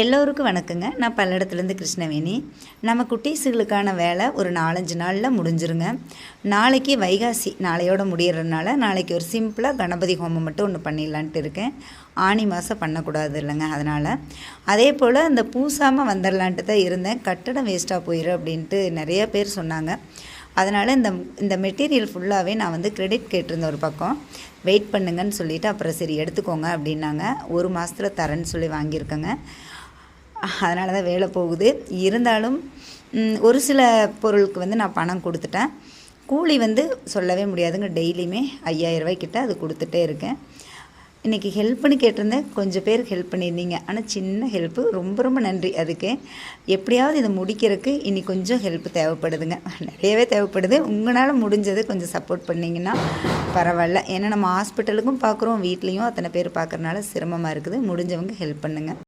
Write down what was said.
எல்லோருக்கும் வணக்கங்க. நான் பல்லடத்துலேருந்து கிருஷ்ணவேணி. நம்ம குட்டீஸுகளுக்கான வேலை ஒரு நாலஞ்சு நாளில் முடிஞ்சிருங்க. நாளைக்கு வைகாசி நாளையோட முடியறதுனால நாளைக்கு ஒரு சிம்பிளாக கணபதி ஹோமம் மட்டும் ஒன்று பண்ணிடலான்ட்டு இருக்கேன். ஆனி மாதம் பண்ணக்கூடாது இல்லைங்க அதனால். அதே போல் அந்த பூசாமல் வந்துடலான்ட்டு தான் இருந்தேன். கட்டடம் வேஸ்ட்டாக போயிடும் அப்படின்ட்டு நிறைய பேர் சொன்னாங்க. அதனால் இந்த இந்த மெட்டீரியல் ஃபுல்லாகவே நான் வந்து கிரெடிட் கேட்டிருந்த ஒரு பக்கம். வெயிட் பண்ணுங்கன்னு சொல்லிவிட்டு அப்புறம் சரி எடுத்துக்கோங்க அப்படின்னாங்க. ஒரு மாதத்தில் தரேன்னு சொல்லி வாங்கியிருக்கேங்க. அதனால தான் வேலை போகுது. இருந்தாலும் ஒரு சில பொருளுக்கு வந்து நான் பணம் கொடுத்துட்டேன். கூலி வந்து சொல்லவே முடியாதுங்க. டெய்லியுமே ஐயாயிரம் அது கொடுத்துட்டே இருக்கேன். இன்றைக்கி ஹெல்ப் பண்ணி கேட்டிருந்தேன். கொஞ்சம் பேர் ஹெல்ப் பண்ணியிருந்தீங்க. ஆனால் சின்ன ஹெல்ப்பு ரொம்ப ரொம்ப நன்றி அதுக்கு. எப்படியாவது இதை முடிக்கிறதுக்கு இனி கொஞ்சம் ஹெல்ப் தேவைப்படுதுங்க. நிறையவே தேவைப்படுது. உங்களால் முடிஞ்சதை கொஞ்சம் சப்போர்ட் பண்ணிங்கன்னா பரவாயில்ல. ஏன்னா நம்ம ஹாஸ்பிட்டலுக்கும் பார்க்குறோம் வீட்லேயும் அத்தனை பேர் பார்க்குறனால சிரமமாக இருக்குது. முடிஞ்சவங்க ஹெல்ப் பண்ணுங்கள்